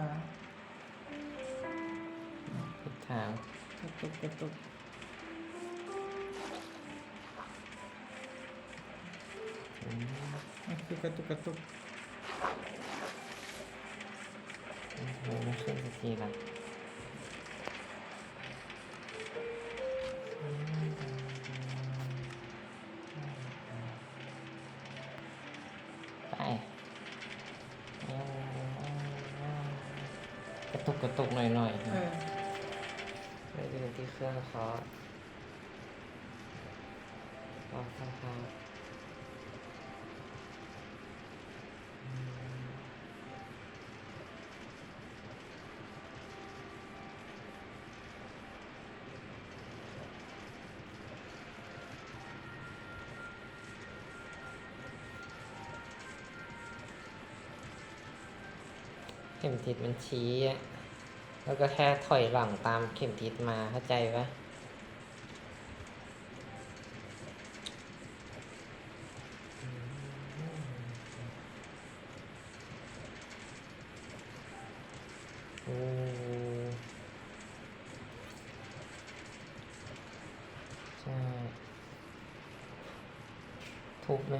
ค้างทิศทางกระตุกกระตุกอืมมันคือกระตุกกระตุกไม่ขึ้นสักทีละ ลืมที่เครื่องคอร์สรอสักพักเข็มทิศมันชี้อะ แล้วก็แค่ถอยหลังตามเข็มทิศมาเข้าใจปะโอ้ใช่ ทุบไหม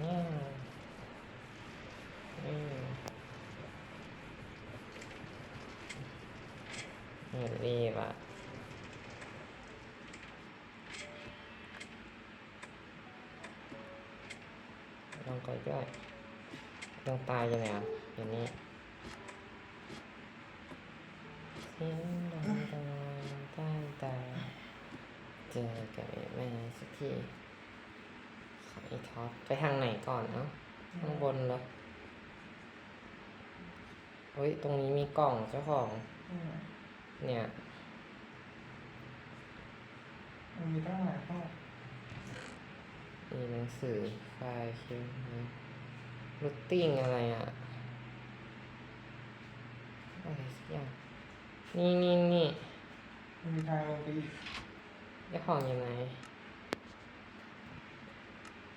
เนี่ยอืมไม่รีบอะ ลองก่อนด้วยลองตายยังไงอะอย่างนี้เสียงดังตะวันใต้ตาเจอกับแม่สักทีขออีท็อปไปทางไหนก่อนเอ้าข้างบนเหรอเฮ้ย ตรงนี้มีกล่องเจ้าของอืมเนี่ย มันมีตั้งหลายห้องมี หนังสือไฟล์เขียนรูทติ้งอะไรอะ อะไรสักอย่าง นี่นี่นี่มันมีทางลงไปอีกเจ้าของอยู่ไหน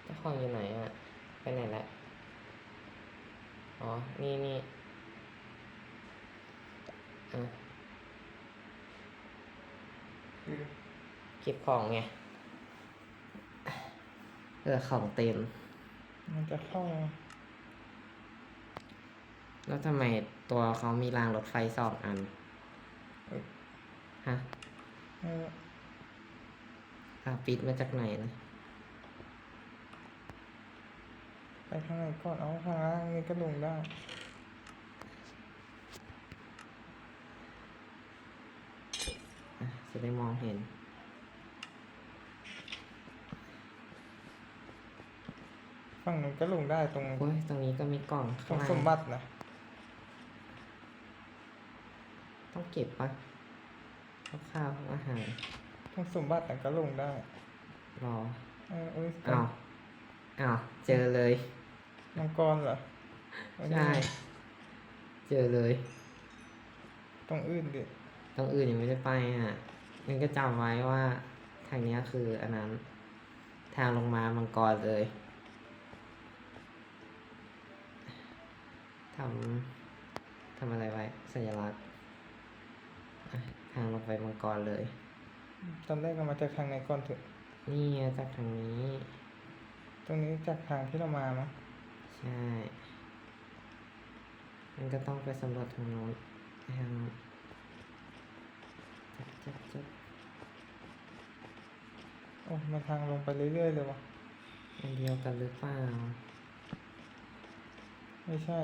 เจ้าของอยู่ไหนอะ ไปไหนละ อ๋อ นี่นี่อะคือเก็บของไง เออของเต็ม มันจะเข้า แล้วทำไมตัวเขามีรางรถไฟสองอัน เอ้ย ฮะเอออาปิดมาจากไหนนะ ไปข้างในก่อนเอาข้างล่างนี่ก็ลงได้อะจะได้มองเห็น ฝั่งนู้นก็ลงได้ตรงโอ้ยตรงนี้ก็มีกล่องตรข้างงล่างสมบัตินะต้องเก็บปะข้าวๆอาหารตรงสมบัติน่ะก็ลงได้รอเออเอ้ยอ้าวอ้าวเจอเลย มังกรเหรออันนี้ใช่ เจอเลย ตรงอื่นดิตรงอื่นยังไม่ได้ไปอะงั้นก็จำไว้ว่าทางเนี้ยคืออันนั้น ทางลงมามังกรเลย ทำทำอะไรไว้ สัญลักษณ์อะทางลงไปมังกรเลย ตอนแรกเรามาจากทางไหนก่อนเถอะนี่ไงจากทางนี้ ตรงนี้จากทางที่เรามามั้งใช่มันก็ต้องไปสำรวจทางโน้นไปทางโน้นจับจับจับโอ้มาทางลงไปเรื่อยๆเลยวะอันเดียวกันหรือเปล่า ไม่ใช่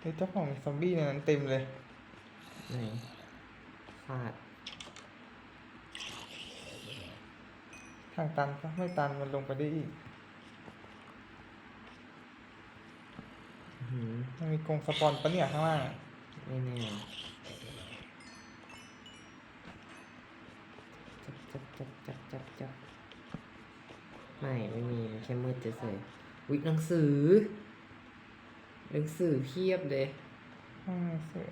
เฮ้ยเจ้าของซอมบี้ในนั้นเต็มเลย ไหนฟาดทางตันปะไม่ตันมันลงไปได้อีกอื้อหือมันมีกรงสปอนปะเนี่ยข้างล่างอะไม่แน่จับจับจับจับจับจับไม่ ไม่มี มันแค่มืดเฉยๆวิหนังสือ หนังสือเพียบเลยห้องหนังสือ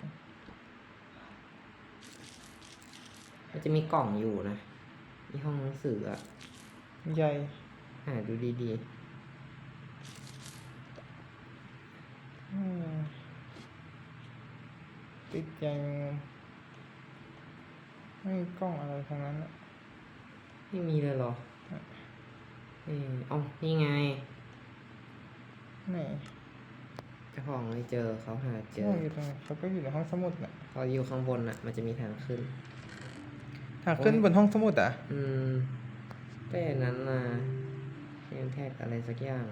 มันจะมีกล่องอยู่นะที่ห้องหนังสืออะอใหญ่หาดูดีอืมติดใหญ่ไม่มีกล้องอะไรทั้งนั้นอะๆไม่มีเลยเหรอเออเอ๋อนี่ไงไหนเจ้าของไม่เจอเขาหาเจอห้องอยู่ตรงไหนเขาก็อยู่ในห้องสมุดน่ะพออยู่ข้างบนอะ มันจะมีทางขึ้นทางขึ้นโอ้ยบนห้องสมุดอะ อืมแต่นั้นนะเนมแท็กอะไรสักอย่าง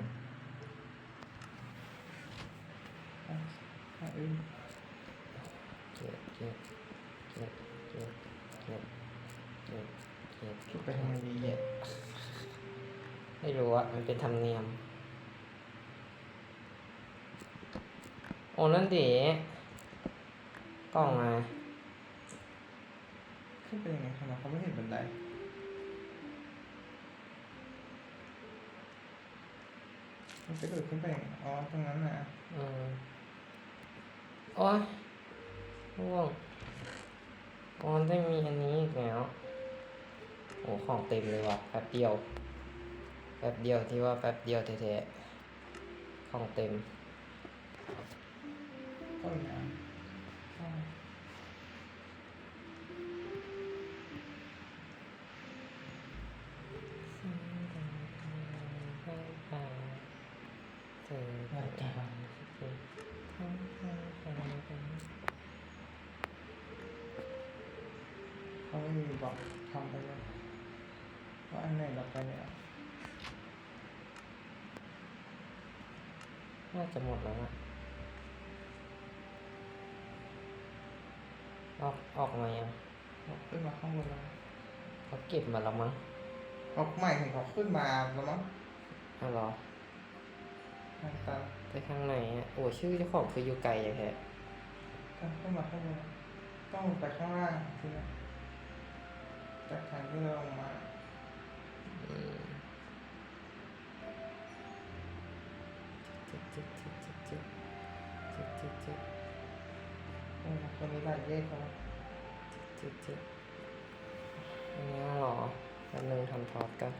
ทางอื่นเก็บเก็บเก็บเก็บเก็บเก็บเก็บคิดไปทางไหนดีเนี่ยไม่รู้อะมันเป็นธรรมเนียม โอ้นั่นดิกล้องมาขึ้นไปยังไงทำไมเขาไม่เห็นบันไดมันจะเกิดขึ้นไปยังไงอ๋อตรงนั้นนะอืมโอ้ยร่วงอ๋อได้มีอันนี้อีกแล้วโอ้ของเต็มเลยว่ะแป๊บเดียว แป๊บเดียวที่ว่าแป๊บเดียวแท้ๆของเต็ม ก็อีกอันอ๋อเขาไม่มีบอกทำไปเลยว่าอันไหนเราไปแล้วน่าจะหมดแล้วนะ ออกออกมายังเขาขึ้นมาข้างบนแล้วเขาเก็บมาแล้วมั้งเขาใหม่ถึงเขาขึ้นมาแล้วมั้งอ้าวเหรอทางตันไปข้างในอะโอ้ชื่อเจ้าของคืออยู่ไกลอย่างแท้ต้องขึ้นมาข้างบนต้องไปข้างล่างทีนี้จากทางที่เราลงมา คนนี้บาดเจ็บเขาจิ๊ดจิ๊ดอันนี้เหรอแป๊บนึงทำทอดกัน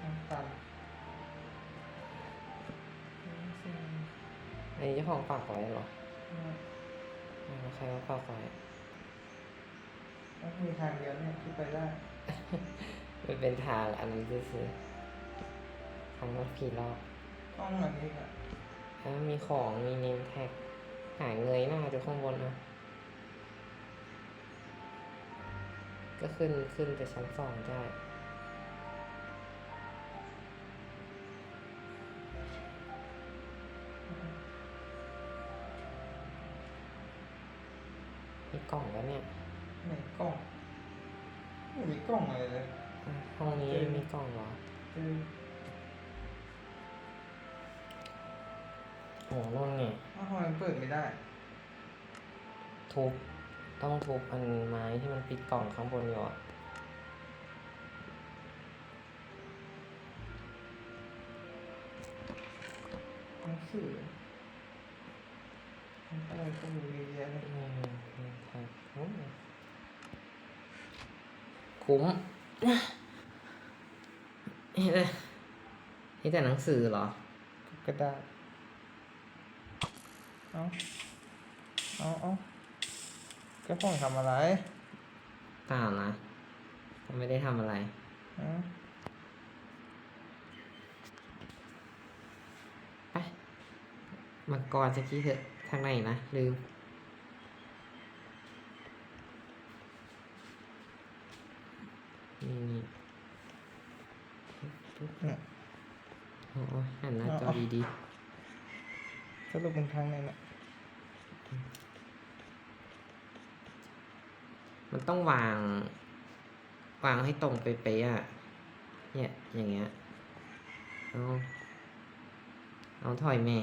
ทางตันอันนี้เจ้าของฝากไว้เหรออืมอ้าวแล้วใครมาฝากไว้ต้องมีทางเดียวเนี่ยที่ไปได้มันเป็นทางอันนั้นซื่อๆทำรถผีรอบต้องอันนี้ค่ะ แล้วมีของมีเนมแท็กหายเงยหน้าดูข้างบนนะก็ขึ้นขึ้นไปชั้นสองได้มีกล่องแล้วเนี่ยไหนกล้องไม่มีกล้องอะไรเลยอะห้องนี้มีกล่องเหรอคือ โอ้นู่นไงอ้าวทำไมมันเปิดไม่ได้ ทุบต้องทุบอันไม้ที่มันปิดกล่องข้างบนอยู่อะหนังสืออะไรก็มีเยอะแยะเลยอืมครับโอ้คุ้มเฮ้ยนี่แต่หนังสือเหรอกระดาษ เอาเอาเอาแกพ่องทำอะไรเปล่านะก็ไม่ได้ทำอะไรอืมไปมังกรสักทีเถอะ ทางไหนนะ ลืม นี่นี่ปุ๊บเนี่ยโอ้ยหันหน้าจอเอาดีสรุปมันทางไหนเนี่ยๆ มันต้องวาง วางให้ตรงไปเป๊ะๆอะ เนี่ย อย่างเงี้ย เอา เอาถอยแม่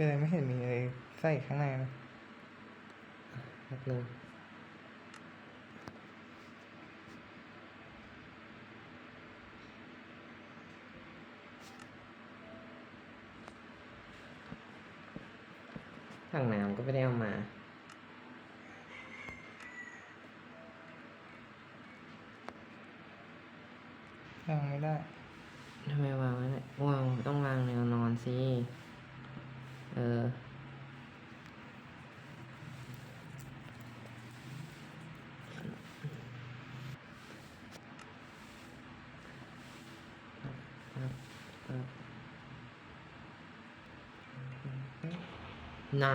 คืออะไรไม่เห็นมีอะไรใส่ข้างในนะ พัดลมถังน้ำก็ไม่ได้เอามาตั้งไม่ได้ ทำไมวางไม่ได้วางต้องวางแนวนอนสิ นา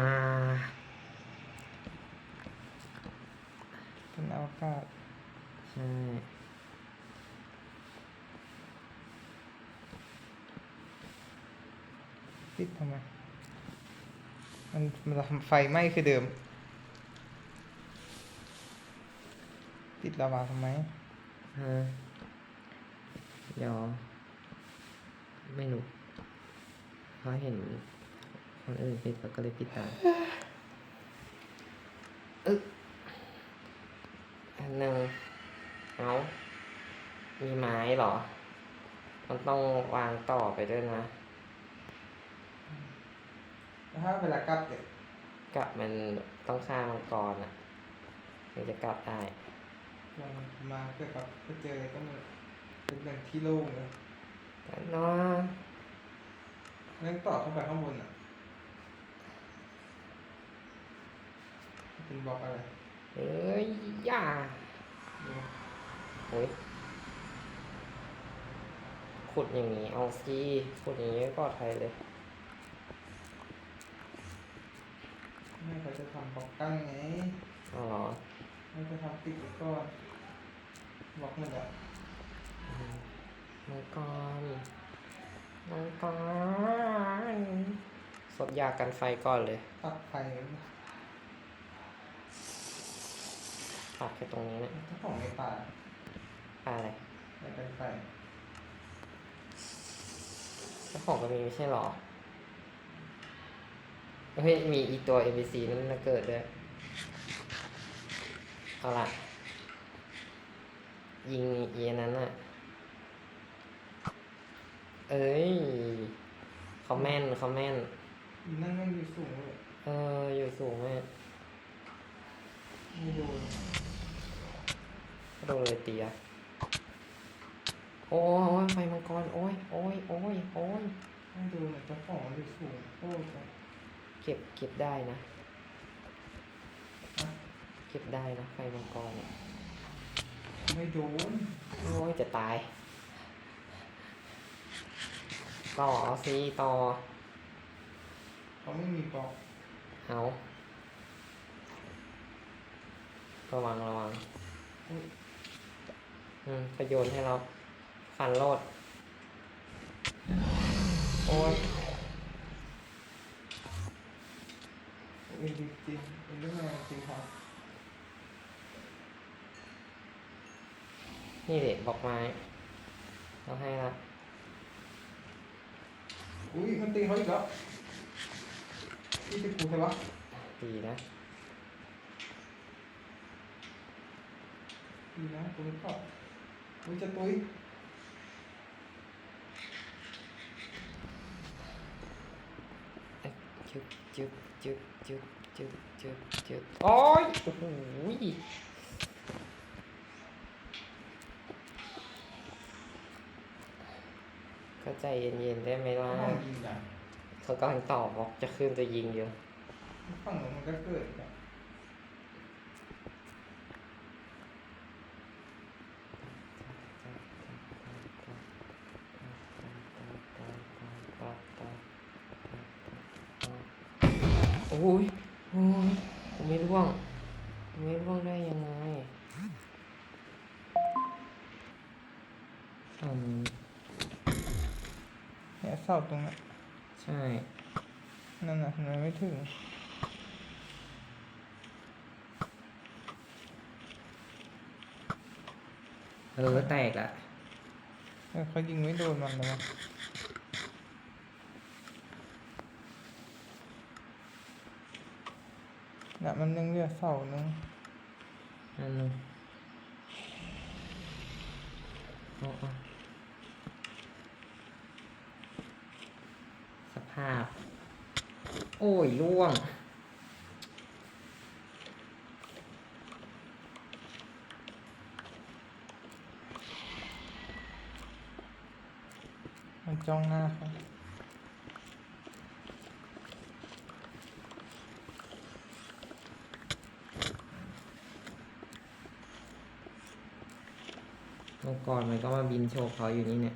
เป็นอวกาศใช่ปิดทำไม มันมันทำไฟไหม้คือเดิม ติดลาวาทำไมฮะเดี๋ยวไม่รู้เพราะเห็น คนอื่นปิดแล้วก็เลยปิดตามอึ๊กอันหนึ่งเอามีไม้เหรอ มันต้องวางต่อไปด้วยนะแล้วถ้าเวลากลับเนี่ยกลับมันต้องฆ่ามังกรอะถึงจะกลับได้ลองมาเกิดกับไปเจออะไรก็มันเป็นแหล่งที่โล่งเลยแต่เนาะเรื่องต่อเข้าไปข้างบนอะ เป็นบล็อกอะไร เอ้ยอย่าดูโอ้ยขุดอย่างนี้ เอาสิขุดอย่างนี้ก็ปลอดภัยเลยไม่เขาจะทำบล็อกกั้นไงเอาเหรอไม่จะทำติดไว้ก่อนบล็อกหมดอะมังกรมังกรสดยากันไฟก่อนเลย ตัดไฟ ปักแค่ตรงนี้นะเจ้าของในป่าปลาอะไรในกันไฟเจ้าของก็มีไม่ใช่หรอเฮ้ยมีอีตัว NPC นั่นนะเกิดด้วย เอาล่ะ ยิงเอียนั้นน่ะเอ้ยเขาแม่นเขาแม่นอีนั่นแม่งอยู่สูงเลยเออ อยู่สูงแม่ไม่โดน โดนเลยเตียโอ้ยไฟมังกร โอ้ยโอ้ยโอ้ยโอ้ยไม่โดนอะเจ้าของมันอยู่สูงโคตรเลยเก็บเก็บได้นะอะเก็บได้นะไฟมังกรเนี่ยไม่โดนโอ้ยจะตาย ต่อเอาสิต่อเขาไม่มีบล็อกเอาระวังระวังอุ๊ยอืม ประโยชน์ให้เราฟันโลด โอ้ยเอ็นดีจริงเป็นเรื่องอะไรจริงครับ นี่เด็กบอกไม้เราให้ละอุ้ยมันตีเขาอีกแล้วนี่จะกูใช่ปะดีนะดีนะกูไม่ชอบ อุ้ยจะตุ้ยจุบจุบจุบจุบจุบจุบจุบโอ้ยโอ้โหยก็ใจเย็นๆได้ไหมล่ะห้องยิงอะเขากำลังตอบบอกจะขึ้นจะยิงอยู่ ฝั่งนู้นมันก็เกิดอะ อ้ยโอ้ยผมไม่ร่วงผมไม่ร่วงได้ยังไงอืมเนี่ยเสาตรงนั้นใช่ นั่นน่ะทำไมไม่ถึงเออแตกละเออเขายิงไม่โดนมันเลยวะ นี่ยมันนึงเรียกเสาหนึ่งนั่นนึงโอ้สภาพ โอ้ยล่วงมันจ้องหน้าเข มังกรมันก็มาบินโชว์เขาอยู่นี่เนี่ย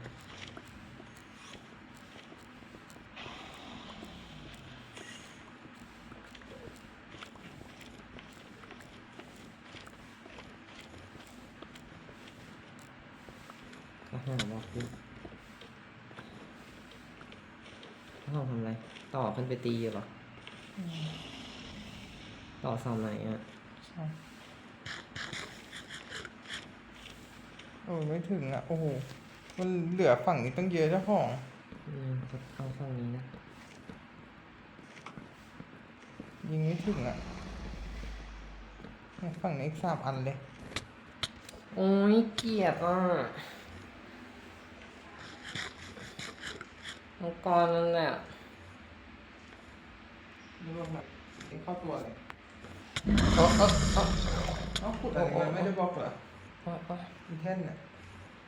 ก็หาบอกดิเขาทำอะไร ต่อขึ้นไปตีเหรออืมต่อเสาไหนอะ ใช่โอ้ย ไม่ถึงอะ โอ้โห มันเหลือฝั่งนี้ตั้งเยอะเจ้าของอืมก็เอาฝั่งนี้นะ ยิงไม่ถึงอะเนี่ยฝั่งนี้อีกสามอันเลย โอ้ยเกลียดอะมังกรนั่นแหละนี่ว่าแบบนี่เข้าตัวเลยเอ๋อเอ๋อเอ๋อเอ้าขุดอะไรโอ้โหมาไม่ได้บล็อกเหรอเอ๋ออีแท่นเนี่ย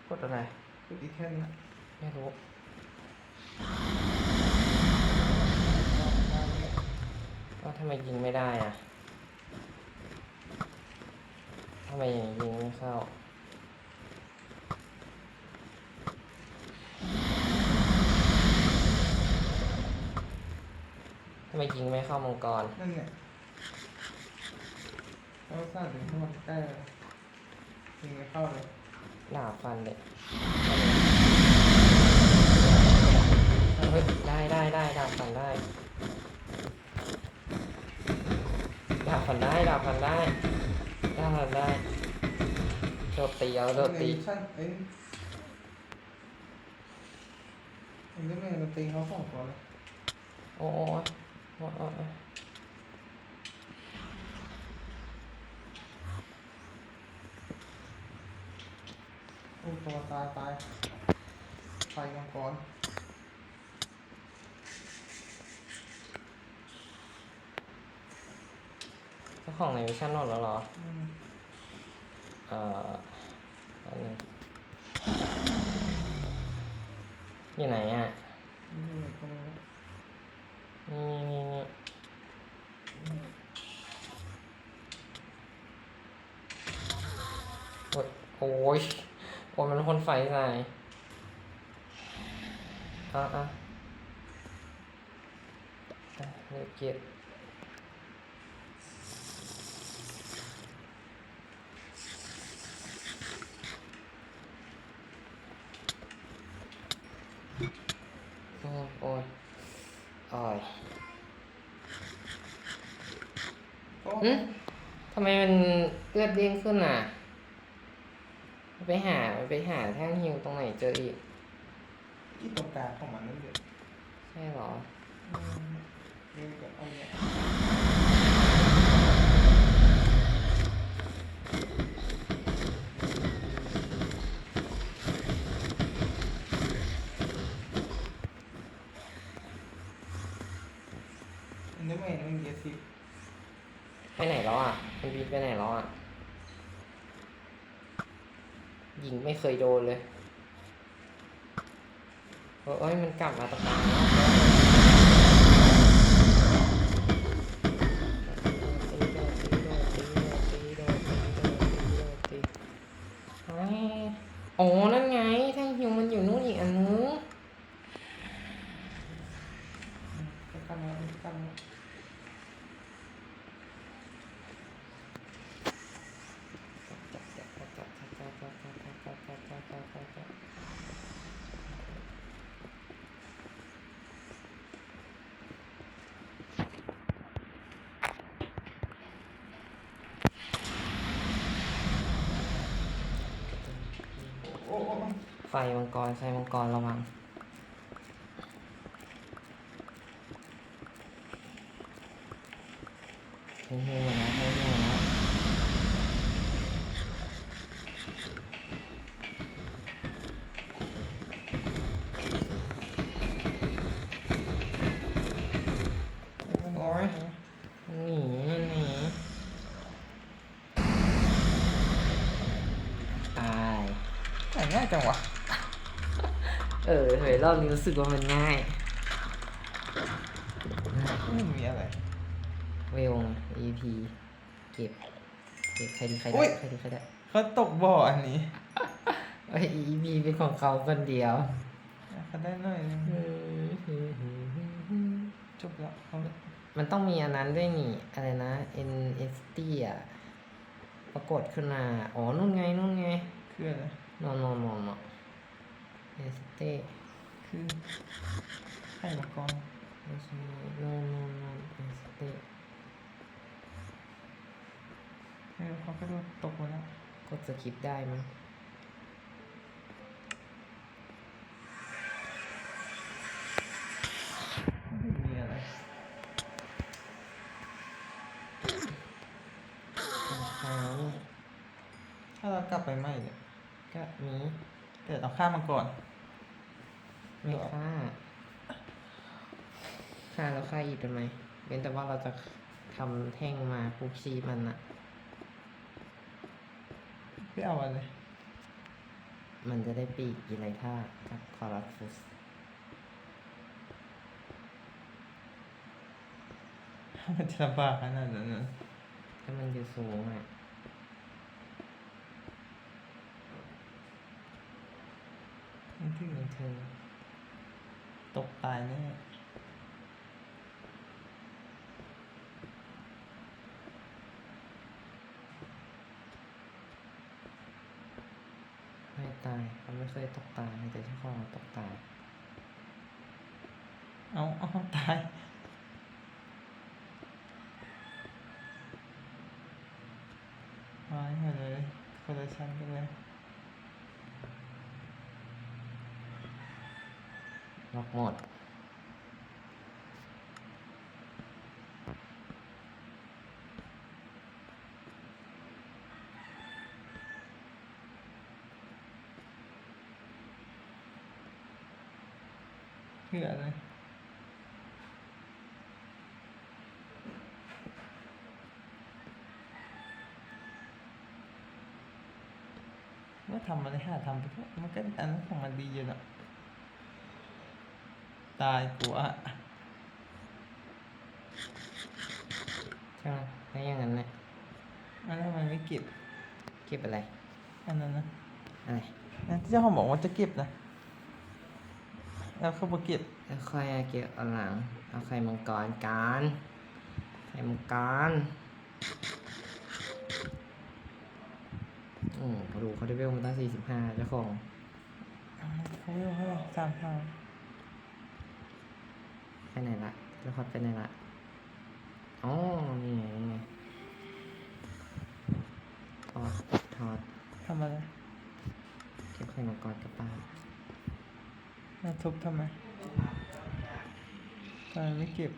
กดอะไรขุดอีแท่นน่ะไม่รู้มาเนี่ยว่าทำไมยิงไม่ได้อะทำไมยิงไม่เข้าทำไมยิงไม่เข้ามังกร นั่นเนี่ยเขาสร้างถึงทั้งหมดใกล้เลยยิงไม่เข้าเลย ดาบฟันเลยเฮ้ยได้ได้ได้ดาบฟันได้ดาบฟันได้ดาบฟันได้ดาบฟันได้โดดตีเอาโดดตีชั่นเอ้ยเอ็นเดอร์แมนมันตีเขาสองตัวเลยโอ้โอ้โอ้โอ้ โอ้โอ้ตัวตายตายไฟมังกรเจ้าของในวิชั่นหมดแล้วเหรออืมเอ่ออันนึงอยู่ไหนอะ นี่ตรงนี้นี่นี่นี่โอ้ย โอ้ยโอ้ยมันพ่นไฟใส่อะอะอะเลิกเก็บโอ้ยโอ้ยโอ้ยโอ้หึทำไมมันเลือดเด้งขึ้นอะ ไปหา ไปหาแท่งฮิวตรงไหนเจออีก ที่ตรงกลางของมันนั่นเลยใช่เหรออืมนี่ก็เอาเนี่ยเอ็นเดอร์แมนมันเยสิบไปไหนแล้วอะมันบินไปไหนแล้วอะ ยิงไม่เคยโดนเลยเอ้ยมันกลับมาตรงกางแล้วตีโดนตีโดนตีโดนตีโดนตีโดนตีโดนตีเฮ้ยอ๋อ นั่นไงแท่งฮิวมันอยู่นู่นอีกอันนู้น ก็กันแล้วกันแล้ว โอ้โอ้โอ้ ไฟ มังกรไฟมังกรระวังเฮ้ยเฮ้ยมาแล้วเฮ้ยเฮ้ยมาแล้วโอ้ยหนีหนีตาย แต่ง่ายจังวะ เออเฮ้ยรอบนี้รู้สึกว่ามันง่ายไม่มีอะไร เวลไง EP เก็บ เก็บใครดีใครอุ๊ได้ย ใครดีใครได้เขาตกบ่ออันนี้ไอ้ EP เป็นของเขาคนเดียวเขาได้หน่อยนึงจบแล้วเขามันต้องมีอันนั้นด้วยนี่ อะไรนะ NST อะ ปรากฏขึ้นมา อ๋อ นู่นไง นู่นไง คืออะไรนอนนอนนอนนอน NST คือไข่มังกรไม่ใช่นอนนอนนอน NST เออเขาก็โดนตกมาแล้ว กดสคริปได้มั้ยไม่มีอะไรของถ้าเรากลับไปใหม่เนี่ยก็มีแต่เอาข้ามมาก่อน ไม่ฆ่า ฆ่าแล้วฆ่าอีกทำไมเว้นแต่ว่าเราจะทำแท่งมาปุกชีมันอะไม่เอาอะไร มันจะได้ปีกอีไรท่ากับคอรัสฟุสมันจะลำบากขนาดนั้นนะถ้ามันอยู่สูงอะไม่ถึงไม่ถึง ตกตายแน่ไม่ตายเขาไม่เคยตกตายแต่เจ้าขอตกตาย เอาเอาตายมาให้หมดเลยคนละชั้นกันเลย ล็อกหมดเพื่ออะไรว่าทำอะไรหาทำไปเถอะมันก็อันนั้นของมันดีอยู่นะ ตายกูอะใช่ไหมแล้วอย่างนั้นเนี่ยอันนั้นทำไมไม่เก็บ เก็บอะไร อันนั้นนะอะไรนั่นที่เจ้าของบอกว่าจะเก็บนะ แล้วเขาบอกเก็บแล้วค่อยเอาเก็บเอาหลัง เอาไข่มังกรกันไข่มังกรอืมเขาดูเขาได้เวลมาตั้งสี่สิบห้าเจ้าของเขาไม่รู้เท่าไหร่สามพันไป ไหนละแล้วพอดไปไหนละอ๋อนี่ไงนี่ไงถอดถอดทำอะไรเก็บไข่มังกรกลับบ้านมาทุบทำไมทำไมไม่เก็บ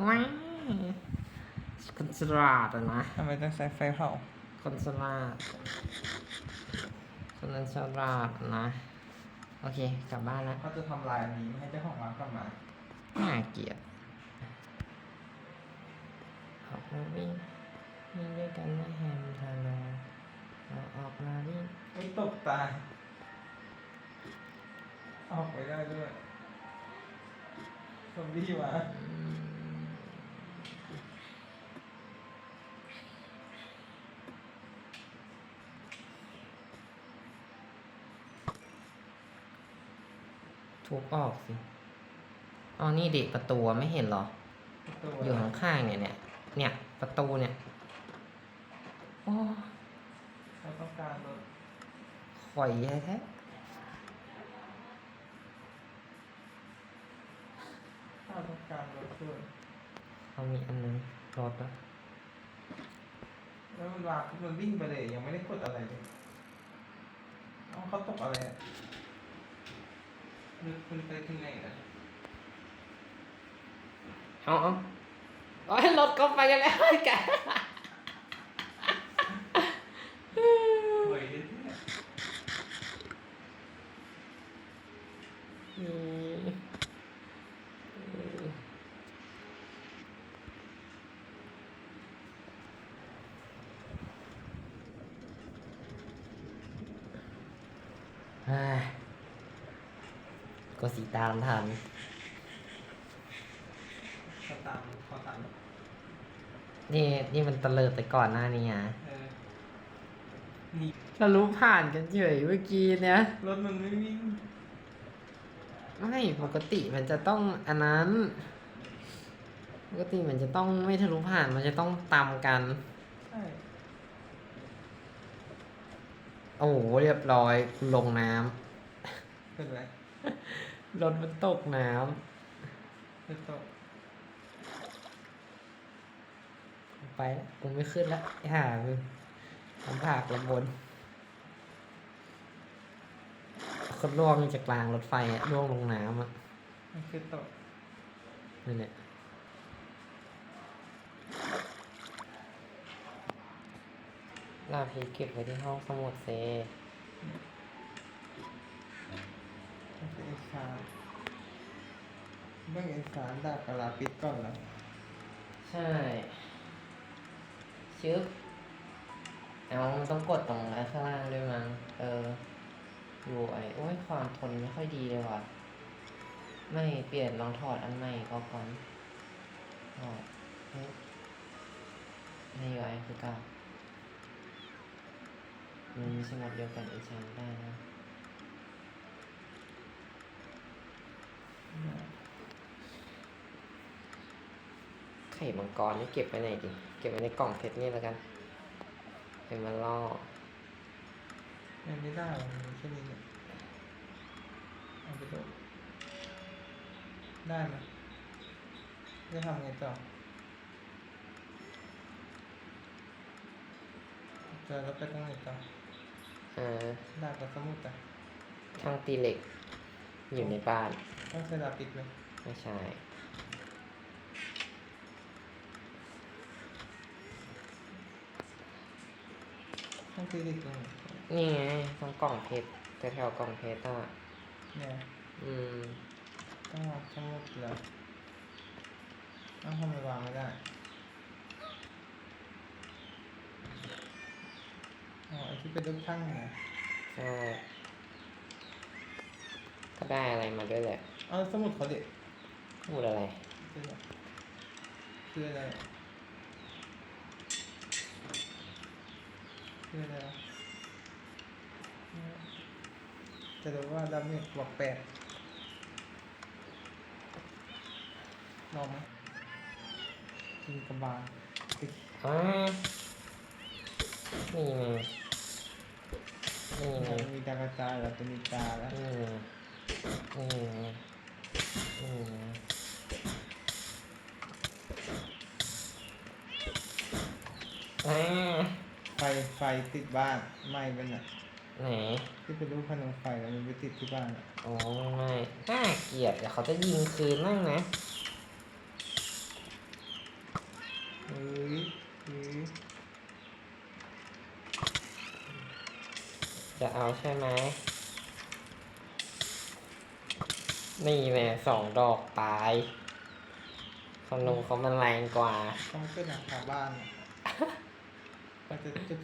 ว้ายคนสลาดอะนะ ทำไมต้องใช้ไฟเผาคนสลาด คนนั้นสลาดนะ โอเค กลับบ้านแล้วเขาจะทำลายอันนี้ไม่ให้เจ้าของร้านกลับมาน่าเกลียดออกมาวิ่งวิ่งด้วยกันนะแฮมทาโลเราออกมาวิ่งไม่ตกตายออกไปได้ด้วยซอมบี้มา ทุบออกสิอ๋อนี่เด็กประตูอะไม่เห็นเหรอ อยู่ข้างๆเนี่ยเนี่ย เนี่ยประตูเนี่ย โอ้เขาต้องการรถข่อยแท้เขาต้องการรถด้วยๆเขามีอันนึงรถแล้วแล้วมันวางมันวิ่งไปเลยยังไม่ได้กดอะไรเลยเอาเขาตกอะไรอะ คุณไปถึงไหนนะเอาเอาโอ้ยรถก็ไปกันแล้วแก เฮ้ยเนี่ย อืมอืม ก็สี ตามทันขอตามขอตามนี่นี่มันตะเลิดไปก่อนหน้านี้อะเออนี่เรารู้ผ่านกันเฉยเมื่อกี้เนี่ย รถมันไม่วิ่งไม่ปกติมันจะต้องอันนั้น ปกติมันจะต้องไม่ทะลุผ่านมันจะต้องตามกัน ใช่โอ้โหเรียบร้อยลงน้เป็นไรำ รถมันตกน้เป็นโตะำไปแล้วกูไม่ขึ้นแล้วไอ้ห่ามึงลำบากลำบนคนล่วงจากกลางรถไฟอะล่วงลงน้ำอะมันคือโตะนั่นแหละลาพีเก็บไว้ที่ห้องสมุดเซ เบื้องเอกสารดาบกะลาปิดก่อนแล้วใช่ชึบเอามันต้องกดตรงไอ้ข้างล่างด้วยมั้งเอออยู่ไอ้โอ้ยความทนไม่ค่อยดีเลยว่ะ ไม่เปลี่ยนลองถอดอันใหม่ก็พอนถอดในยูไอคือเก่ามันไม่ใช่หมดเดียวกันอีกชั้นได้นะ ไข่มังกรนี่เก็บไว้ไหนดิเก็บไว้ในกล่องเพชรนี่แล้วกันเป็นมาล่อยังไม่ได้มันแค่นี้เนี่ยเอาไปดูได้ไหมจะทำไงต่อเจอแล้วไปตรงไหนต่อเออดาบกับสมุดอะช่างตีเหล็กอยู่ในบ้าน ต้องใช้ดาบปิดไหมไม่ใช่ ต้องตีดิตรงไหนนี่ไงตรงกล่องเพชรแถวๆกล่องเพชรอะเนี่ยอืมต้องวางสมุดแล้วต้องทำไมวางไม่ได้อ๋อไอที่เป็นรูปช่างเนี่ยใช่ก็ได้อะไรมาด้วยแหละเอาสมุดเขาดิพูดอะไร คืออะไรคืออะไร คืออะไรวะจะรู้ว่าดาเมจบวกแปดลองไหมกินกระบาลติดอ่านี่ไงนี่ไงมีดาวกระจายแล้วเป็นนิกาแล้วนี่ไงนี่ไงนี่ไงอ่า ไฟไฟติดบ้านไหม้เป็นอะไหนที่เป็นรูปพนมไฟแล้วมันไปติดที่บ้านอะโอ้ไม่น่าเกลียดเดี๋ยวเขาจะยิงคืนนั่งนะเฮ้ยเฮ้ยจะเอาใช่ไหมนี่แม่สองดอกตายคอนงเขามันแรงกว่า ต้องขึ้นหลังคาบ้าน อะมันจะ